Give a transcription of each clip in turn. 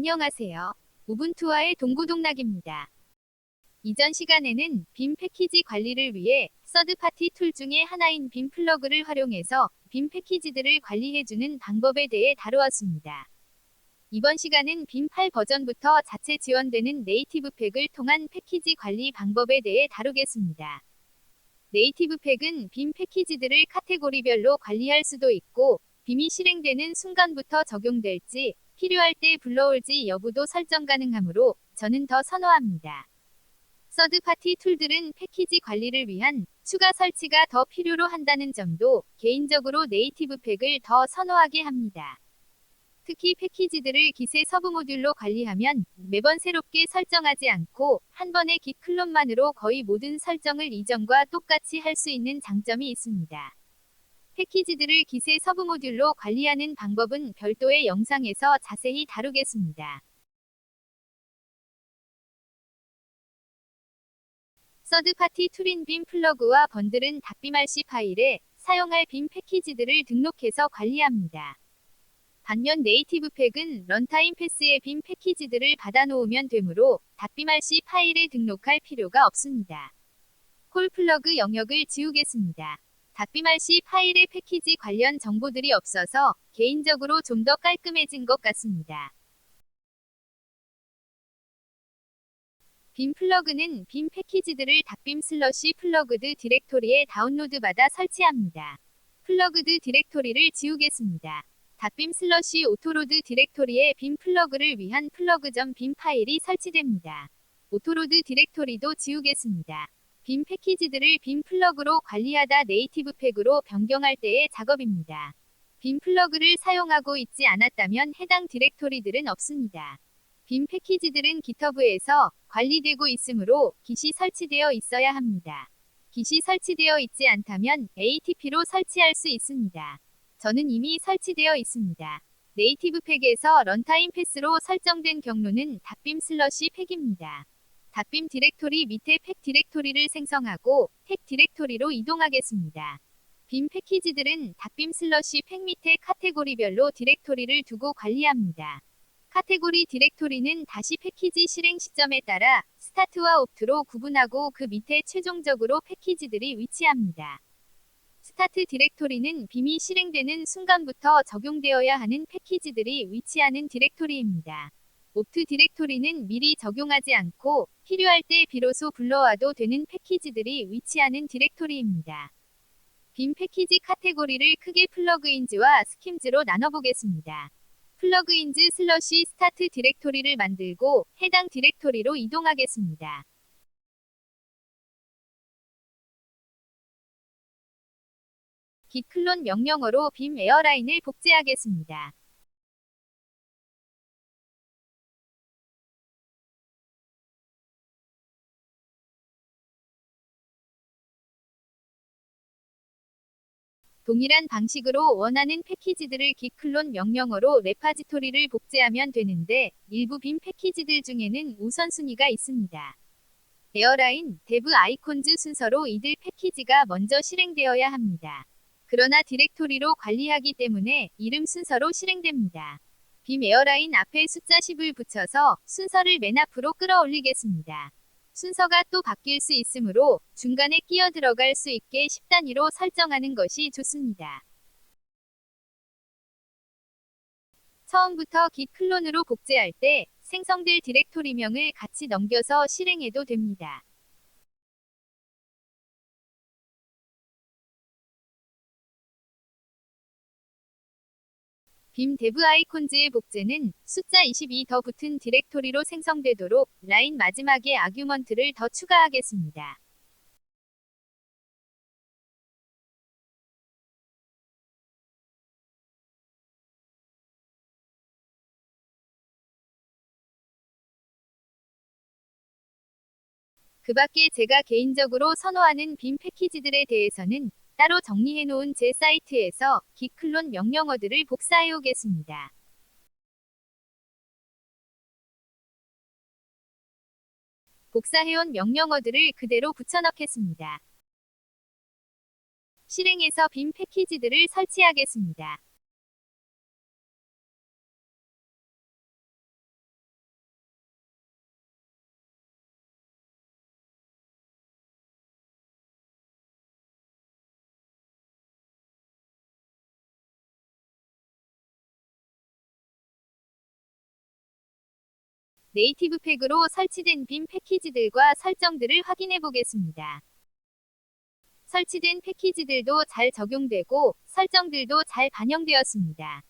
안녕하세요. 우분투와의 동고동락입니다. 이전 시간에는 빔 패키지 관리를 위해 서드파티 툴 중에 하나인 빔 플러그를 활용해서 빔 패키지들을 관리해주는 방법에 대해 다루었습니다. 이번 시간은 빔 8 버전부터 자체 지원되는 네이티브 팩을 통한 패키지 관리 방법에 대해 다루겠습니다. 네이티브 팩은 빔 패키지들을 카테고리별로 관리할 수도 있고, 빔이 실행되는 순간부터 적용될지, 필요할 때 불러올지 여부도 설정 가능하므로 저는 더 선호합니다. 서드파티 툴들은 패키지 관리를 위한 추가 설치가 더 필요로 한다는 점도 개인적으로 네이티브 팩을 더 선호하게 합니다. 특히 패키지들을 기세 서브 모듈로 관리하면 매번 새롭게 설정하지 않고 한 번의 깃 클론만으로 거의 모든 설정을 이전과 똑같이 할 수 있는 장점이 있습니다. 패키지들을 기세 서브 모듈로 관리하는 방법은 별도의 영상에서 자세히 다루겠습니다. 서드파티 툴인 빔 플러그와 번들은 닷빔RC 파일에 사용할 빔 패키지들을 등록해서 관리합니다. 반면 네이티브 팩은 런타임 패스의 빔 패키지들을 받아놓으면 되므로 닷빔RC 파일에 등록할 필요가 없습니다. 콜 플러그 영역을 지우겠습니다. 닷빔RC 파일의 패키지 관련 정보들이 없어서 개인적으로 좀 더 깔끔해진 것 같습니다. 빔 플러그는 빔 패키지들을 닷빔 슬러시 플러그드 디렉토리에 다운로드 받아 설치합니다. 플러그드 디렉토리를 지우겠습니다. 닷빔 슬러시 오토로드 디렉토리에 빔 플러그를 위한 플러그.빔 파일이 설치됩니다. 오토로드 디렉토리도 지우겠습니다. 빔 패키지들을 빔 플러그로 관리하다 네이티브 팩으로 변경할 때의 작업입니다. 빔 플러그를 사용하고 있지 않았다면 해당 디렉토리들은 없습니다. 빔 패키지들은 GitHub에서 관리되고 있으므로 깃이 설치되어 있어야 합니다. 깃이 설치되어 있지 않다면 ATP로 설치할 수 있습니다. 저는 이미 설치되어 있습니다. 네이티브 팩에서 런타임 패스로 설정된 경로는 닷빔 슬러시 팩입니다. 닷빔 디렉토리 밑에 팩 디렉토리를 생성하고 팩 디렉토리로 이동하겠습니다. 빔 패키지들은 닷빔 슬러시 팩 밑에 카테고리별로 디렉토리를 두고 관리합니다. 카테고리 디렉토리는 다시 패키지 실행 시점에 따라 스타트와 옵트로 구분하고 그 밑에 최종적으로 패키지들이 위치합니다. 스타트 디렉토리는 빔이 실행되는 순간부터 적용되어야 하는 패키지들이 위치하는 디렉토리입니다. 옵트 디렉토리는 미리 적용하지 않고 필요할 때 비로소 불러와도 되는 패키지들이 위치하는 디렉토리입니다. 빔 패키지 카테고리를 크게 플러그인즈와 스킴즈로 나눠보겠습니다. 플러그인즈 슬러시 스타트 디렉토리를 만들고 해당 디렉토리로 이동하겠습니다. git 클론 명령어로 빔 에어라인을 복제하겠습니다. 동일한 방식으로 원하는 패키지들을 git 클론 명령어로 레파지토리를 복제하면 되는데 일부 빔 패키지들 중에는 우선순위가 있습니다. 에어라인, 데브 아이콘즈 순서로 이들 패키지가 먼저 실행되어야 합니다. 그러나 디렉토리로 관리하기 때문에 이름 순서로 실행됩니다. 빔 에어라인 앞에 숫자 10을 붙여서 순서를 맨 앞으로 끌어올리겠습니다. 순서가 또 바뀔 수 있으므로 중간에 끼어 들어갈 수 있게 10단위로 설정하는 것이 좋습니다. 처음부터 git 클론으로 복제할 때 생성될 디렉토리명을 같이 넘겨서 실행해도 됩니다. 빔 데브 아이콘즈의 복제는 숫자 22 더 붙은 디렉토리로 생성되도록 라인 마지막에 아규먼트를 더 추가하겠습니다. 그 밖에 제가 개인적으로 선호하는 빔 패키지들에 대해서는 따로 정리해놓은 제 사이트에서 git 클론 명령어들을 복사해 오겠습니다. 복사해온 명령어들을 그대로 붙여넣겠습니다. 실행해서 빔 패키지들을 설치하겠습니다. 네이티브 팩으로 설치된 빔 패키지들과 설정들을 확인해 보겠습니다. 설치된 패키지들도 잘 적용되고 설정들도 잘 반영되었습니다.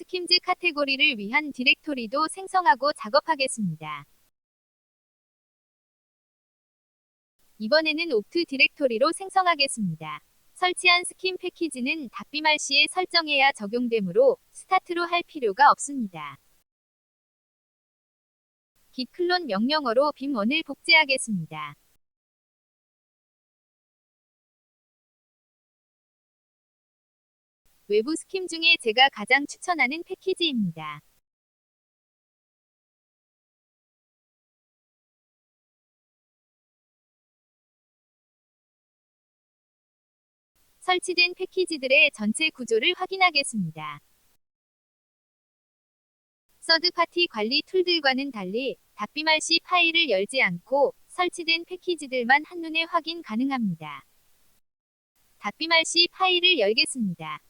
스킴즈 카테고리를 위한 디렉토리도 생성하고 작업하겠습니다. 이번에는 옵트 디렉토리로 생성하겠습니다. 설치한 스킨 패키지는 닷비말 시에 설정해야 적용되므로 스타트로 할 필요가 없습니다. git 클론 명령어로 빔1을 복제하겠습니다. 외부 스킴 중에 제가 가장 추천하는 패키지입니다. 설치된 패키지들의 전체 구조를 확인하겠습니다. 서드파티 관리 툴들과는 달리 닷비말시 파일을 열지 않고 설치된 패키지들만 한눈에 확인 가능합니다. 닷비말시 파일을 열겠습니다.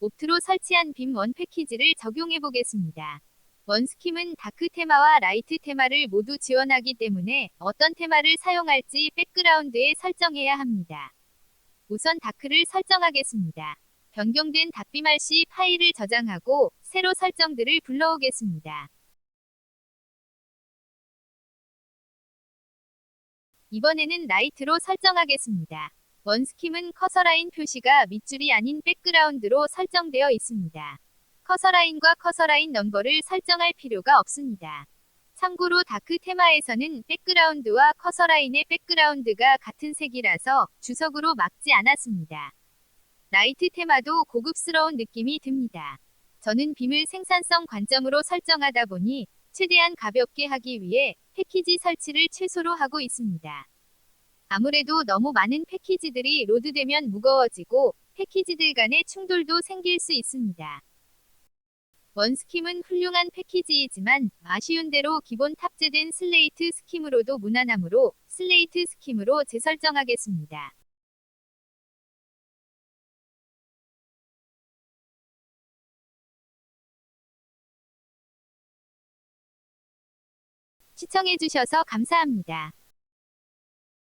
옵트로 설치한 빔1 패키지를 적용해 보겠습니다. 원스킴은 다크 테마와 라이트 테마를 모두 지원하기 때문에 어떤 테마를 사용할지 백그라운드에 설정해야 합니다. 우선 다크를 설정하겠습니다. 변경된 닷비말시 파일을 저장하고 새로 설정들을 불러오겠습니다. 이번에는 라이트로 설정하겠습니다. 원스킴은 커서라인 표시가 밑줄이 아닌 백그라운드로 설정되어 있습니다. 커서라인과 커서라인 넘버를 설정할 필요가 없습니다. 참고로 다크 테마에서는 백그라운드와 커서라인의 백그라운드가 같은 색이라서 주석으로 막지 않았습니다. 라이트 테마도 고급스러운 느낌이 듭니다. 저는 빔을 생산성 관점으로 설정하다 보니 최대한 가볍게 하기 위해 패키지 설치를 최소로 하고 있습니다. 아무래도 너무 많은 패키지들이 로드되면 무거워지고 패키지들 간의 충돌도 생길 수 있습니다. 원스킴은 훌륭한 패키지이지만 아쉬운 대로 기본 탑재된 슬레이트 스킴으로도 무난하므로 슬레이트 스킴으로 재설정하겠습니다. 시청해주셔서 감사합니다.